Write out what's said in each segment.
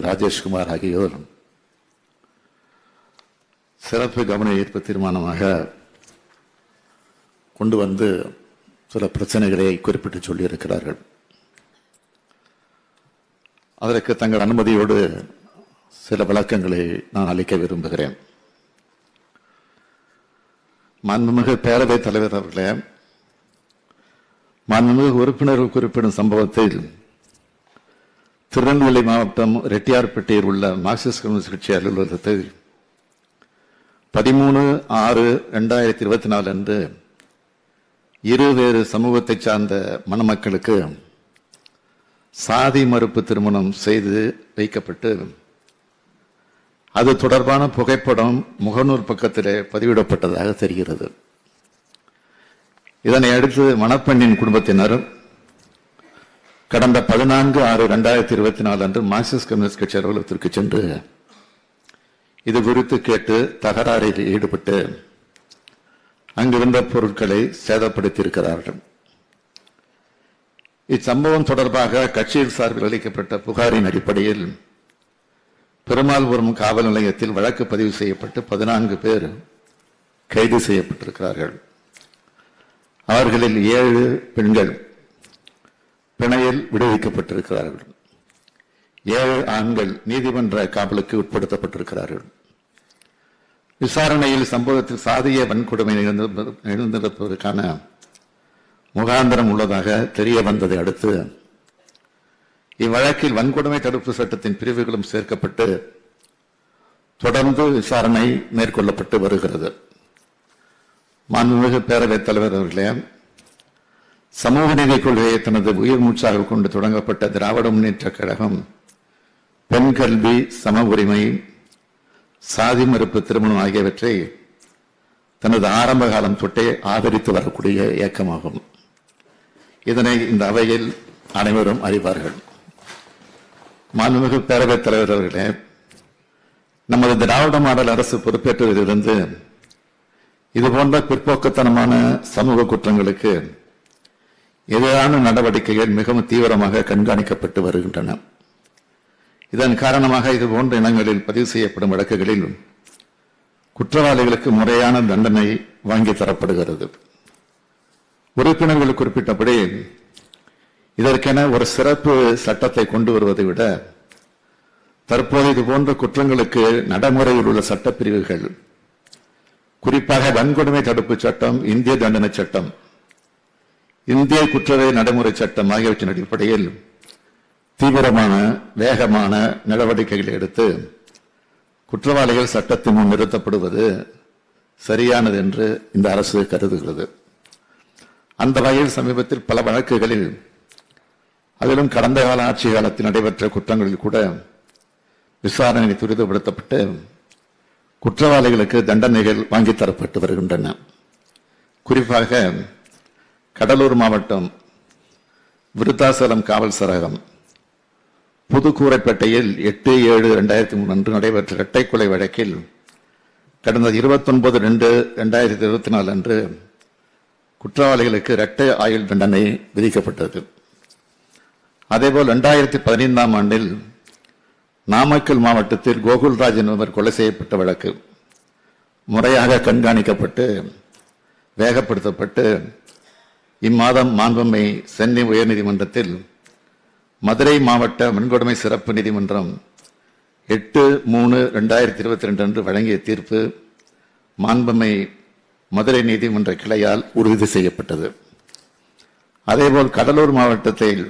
ராஜேஷ்குமார் ஆகியோர். சிறப்பு கவன ஈர்ப்பு தீர்மானமாக கொண்டு வந்து சில பிரச்சனைகளை குறிப்பிட்டு சொல்லியிருக்கிறார்கள். அதற்கு தங்கள் அனுமதியோடு சில விளக்கங்களை நான் அளிக்க விரும்புகிறேன். மாண்புமிகு பேரவைத் தலைவர் அவர்களே மாண்புமிகு உறுப்பினர்கள் குறிப்பிடும் சம்பவத்தில் திருநெல்வேலி மாவட்டம் ரெட்டியார்பேட்டையில் உள்ள மார்க்சிஸ்ட் கம்யூனிஸ்ட் கட்சி அலுவலகத்தில் பதிமூணு ஆறு ரெண்டாயிரத்தி இருபத்தி நாலு அன்று இருவேறு சமூகத்தை சார்ந்த மணமக்களுக்கு சாதி மறுப்பு திருமணம் செய்து வைக்கப்பட்டு அது தொடர்பான புகைப்படம் முகநூல் பக்கத்திலே பதிவிடப்பட்டதாக தெரிகிறது. இதனை அடுத்து மணப்பெண்ணின் குடும்பத்தினரும் கடந்த பதினான்கு ஆறு ரெண்டாயிரத்தி இருபத்தி நாலு அன்று மார்க்சிஸ்ட் கம்யூனிஸ்ட் கட்சி அலுவலகத்திற்கு சென்று இது குறித்து கேட்டு தகராறில் ஈடுபட்டு அங்கிருந்த பொருட்களை சேதப்படுத்தியிருக்கிறார்கள். இச்சம்பவம் தொடர்பாக கட்சியின் சார்பில் அளிக்கப்பட்ட புகாரின் அடிப்படையில் பெருமாள்புரம் காவல் நிலையத்தில் வழக்கு பதிவு செய்யப்பட்டு பதினான்கு பேர் கைது செய்யப்பட்டிருக்கிறார்கள். அவர்களில் ஏழு பெண்கள் பிணையில் விடுவிக்கப்பட்டிருக்கிறார்கள். ஏழு ஆண்கள் நீதிமன்ற காவலுக்கு உட்படுத்தப்பட்டிருக்கிறார்கள். விசாரணையில் சம்பவத்தில் சாதிய வன்கொடுமை நிகழ்ந்திருப்பதற்கான முகாந்திரம் உள்ளதாக தெரிய வந்ததை அடுத்து இவ்வழக்கில் வன்கொடுமை தடுப்பு சட்டத்தின் பிரிவுகளும் சேர்க்கப்பட்டு தொடர்ந்து விசாரணை மேற்கொள்ளப்பட்டு வருகிறது. மாண்புமிகு பேரவைத் தலைவர் அவர்களே சமூக நீதி கொள்கையை தனது உயிர் மூச்சாக கொண்டு தொடங்கப்பட்ட திராவிட முன்னேற்ற கழகம் பெண் கல்வி சம உரிமை சாதி மறுப்பு திருமணம் ஆகியவற்றை தனது ஆரம்ப காலம் தொட்டே ஆதரித்து வரக்கூடிய இயக்கமாகும். இதனை இந்த அவையில் அனைவரும் அறிவார்கள். மாண்புமிகு பேரவைத் தலைவர் அவர்களே நமது திராவிட மாடல் அரசு பொறுப்பேற்றதிலிருந்து இதுபோன்ற பிற்போக்குத்தனமான சமூக குற்றங்களுக்கு எதிரான நடவடிக்கைகள் மிகவும் தீவிரமாக கண்காணிக்கப்பட்டு வருகின்றன. இதன் காரணமாக இதுபோன்ற இனங்களில் பதிவு செய்யப்படும் வழக்குகளில் குற்றவாளிகளுக்கு முறையான தண்டனை வாங்கி தரப்படுகிறது. உறுப்பினர்கள் குறிப்பிட்டபடி இதற்கென ஒரு சிறப்பு சட்டத்தை கொண்டு வருவதை விட தற்போது இது போன்ற குற்றங்களுக்கு நடைமுறையில் உள்ள சட்டப்பிரிவுகள் குறிப்பாக வன்கொடுமை தடுப்பு சட்டம் இந்திய தண்டனை சட்டம் இந்திய குற்றவை நடைமுறை சட்டம் ஆகியவற்றின் அடிப்படையில் தீவிரமான வேகமான நடவடிக்கைகளை எடுத்து குற்றவாளிகள் சட்டத்தின் முன் நிறுத்தப்படுவது சரியானது என்று இந்த அரசு கருதுகிறது. அந்த வகையில் சமீபத்தில் பல வழக்குகளில் அதிலும் கடந்த கால ஆட்சி காலத்தில் நடைபெற்ற குற்றங்களில் கூட விசாரணை துரிதப்படுத்தப்பட்டு குற்றவாளிகளுக்கு தண்டனைகள் வாங்கித் தரப்பட்டு வருகின்றன. குறிப்பாக கடலூர் மாவட்டம் விருத்தாசலம் காவல் சரகம். புதுக்கூரைப்பேட்டையில் எட்டு ஏழு ரெண்டாயிரத்தி மூணு அன்று நடைபெற்ற இரட்டை கொலை வழக்கில் கடந்த இருபத்தொன்பது ரெண்டு ரெண்டாயிரத்தி இருபத்தி நாலு அன்று குற்றவாளிகளுக்கு இரட்டை ஆயுள் தண்டனை விதிக்கப்பட்டது. அதேபோல் ரெண்டாயிரத்தி பதினைந்தாம் ஆண்டில் நாமக்கல் மாவட்டத்தில் கோகுல்ராஜ் என்பவர் கொலை செய்யப்பட்ட வழக்கு முறையாக கண்காணிக்கப்பட்டு வேகப்படுத்தப்பட்டு இம்மாதம் மாண்பம்மை சென்னை உயர்நீதிமன்றத்தில் மதுரை மாவட்ட வன்கொடுமை சிறப்பு நீதிமன்றம் எட்டு மூணு ரெண்டாயிரத்தி இருபத்தி ரெண்டு அன்று வழங்கிய தீர்ப்பு மாண்பமை மதுரை நீதிமன்ற கிளையால் உறுதி செய்யப்பட்டது. அதேபோல் கடலூர் மாவட்டத்தில்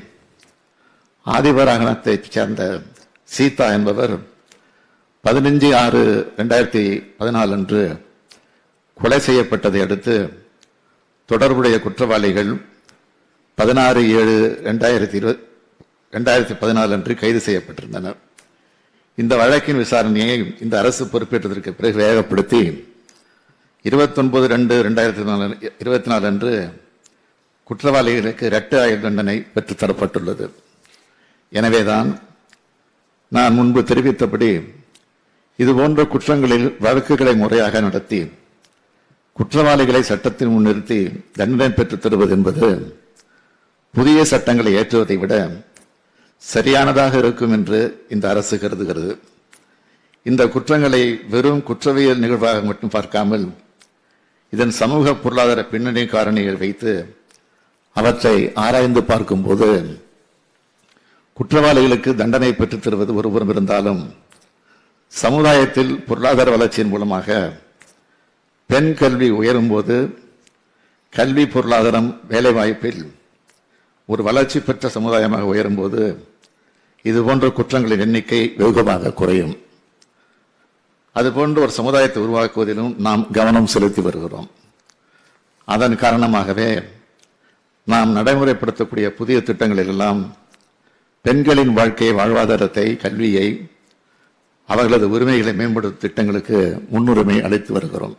ஆதிபராகணத்தைச் சேர்ந்த சீதா என்பவர் பதினஞ்சு ஆறு ரெண்டாயிரத்தி பதினாலு அன்று கொலை செய்யப்பட்டதை அடுத்து தொடர்புடைய குற்றவாளிகள் பதினாறு ஏழு ரெண்டாயிரத்தி இருபது ரெண்டாயிரத்தி பதினாலு அன்று கைது செய்யப்பட்டிருந்தனர். இந்த வழக்கின் விசாரணையை இந்த அரசு பொறுப்பேற்றதற்கு பிறகு வேகப்படுத்தி இருபத்தொன்பது ரெண்டு ரெண்டாயிரத்தி நாலு இருபத்தி நாலு அன்று குற்றவாளிகளுக்கு இரட்டு ஆயுள் தண்டனை பெற்றுத்தரப்பட்டுள்ளது எனவேதான் நான் முன்பு தெரிவித்தபடி இதுபோன்ற குற்றங்களில் வழக்குகளை முறையாக நடத்தி குற்றவாளிகளை சட்டத்தின் முன் நிறுத்தி தண்டனை பெற்றுத் தருவது என்பது புதிய சட்டங்களை ஏற்றுவதை விட சரியானதாக இருக்கும் என்று இந்த அரசு கருதுகிறது. இந்த குற்றங்களை வெறும் குற்றவியல் நிகழ்வாக மட்டும் பார்க்காமல் இதன் சமூக பொருளாதார பின்னணி காரணிகள் வைத்து அவற்றை ஆராய்ந்து பார்க்கும்போது குற்றவாளிகளுக்கு தண்டனை பெற்றுத் தருவது ஒருபுறம் இருந்தாலும் சமுதாயத்தில் பொருளாதார வளர்ச்சியின் மூலமாக பெண் கல்வி உயரும் போது கல்வி பொருளாதாரம் வேலைவாய்ப்பில் ஒரு வளர்ச்சி பெற்ற சமுதாயமாக உயரும்போது இது போன்ற குற்றங்களின் எண்ணிக்கை வெகுமாக குறையும். அதுபோன்று ஒரு சமுதாயத்தை உருவாக்குவதிலும் நாம் கவனம் செலுத்தி வருகிறோம். அதன் காரணமாகவே நாம் நடைமுறைப்படுத்தக்கூடிய புதிய திட்டங்களிலெல்லாம் பெண்களின் வாழ்க்கை வாழ்வாதாரத்தை கல்வியை அவர்களது உரிமைகளை மேம்படுத்தும் திட்டங்களுக்கு முன்னுரிமை அளித்து வருகிறோம்.